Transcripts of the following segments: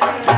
Thank you.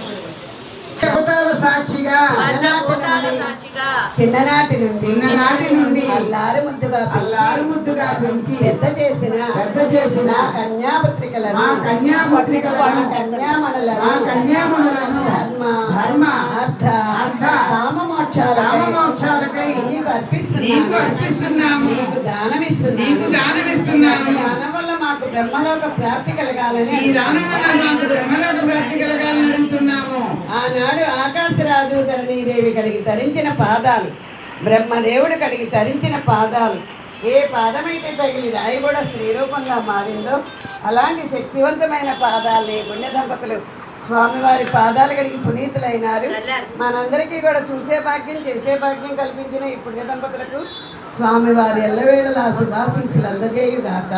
చిన్ననాటి నుండి చిన్ననాటి నుండి అల్లారు ముద్దుగా అల్లారు పెంచి ముద్దుగా పెంచి పెద్ద చేసిన పెద్ద చేసిన కన్యాపత్రికలను కన్యామణులను కన్యామణులను ధర్మ ధర్మ అర్థ అర్థ కామ మోక్షాలకై రామమోక్షాలకై నీకు నీకు అర్పిస్తున్నాను అర్పిస్తున్నాము నీకు దానమిస్తున్నాను. నీకు దానమిస్తున్నాము దానం వల్ల మాకు బ్రహ్మలోక ప్రాప్తి కలగాలని ఈ దానం వల్ల మాకు బ్రహ్మలోక ప్రాప్తి కలగాలని అడుగుతున్నాము. ఆనాడు ఆకాశరాజు ధరణీదేవి కడిగి ధరించిన పాదాలు బ్రహ్మదేవుడు కడిగి ధరించిన పాదాలు. ఏ పాదమైతే తగిలి రాయి కూడా స్త్రీ రూపంగా మారిందో అలాంటి శక్తివంతమైన పాదాలు పుణ్య దంపతులు స్వామివారి పాదాలు కడిగి పునీతులైనారు. మనందరికీ కూడా చూసే భాగ్యం చేసే భాగ్యం కల్పించిన ఈ పుణ్య దంపతులకు స్వామివారి ఎల్లవేళలా శుభాశీస్సులు అందజేయుగాక.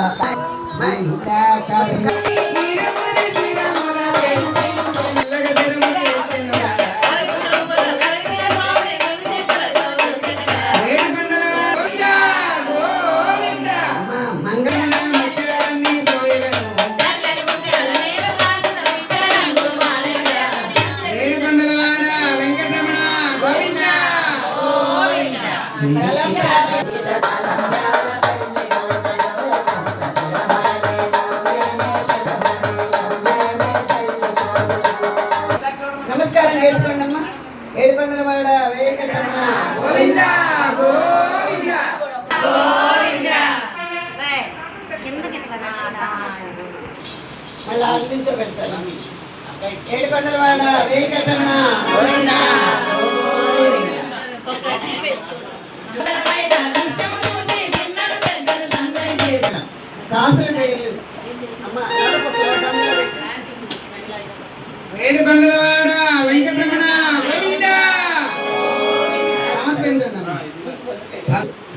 నమస్కారం చేసుకోండి అమ్మా ఏడుకొండల వాడ వేయకమ్మా గోవిందా, గోవిందా. మళ్ళీ అల్లించబెడతాను ఏడుకొండల వాడ వేయకమ్మా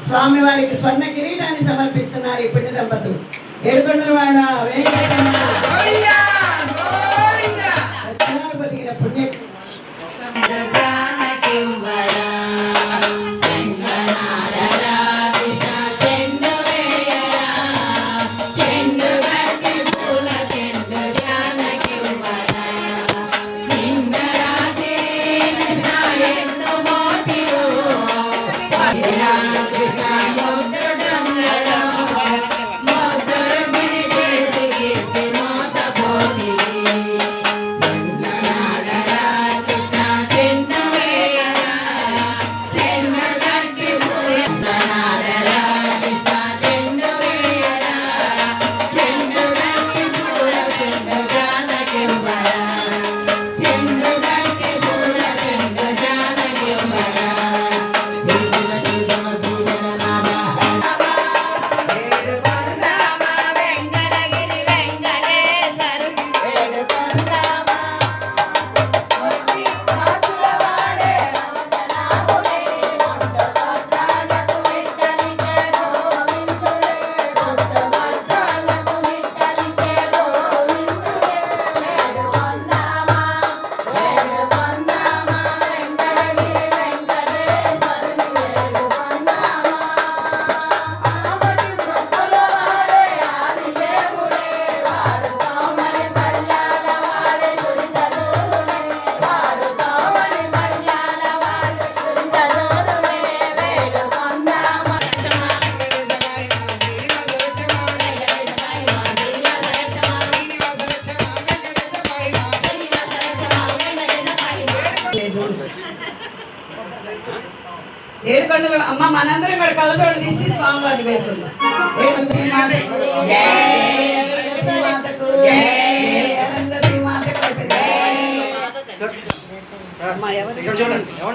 స్వామి వారికి స్వర్ణ కిరీటాన్ని సమర్పిస్తున్నారు ఇప్పటి దంపతులు. ఏడుకొండలవాడ వాడ అమ్మ మనందరం ఇక్కడ కళ్ళతోడు తీసి స్వామివారి. అమ్మ ఎవరు?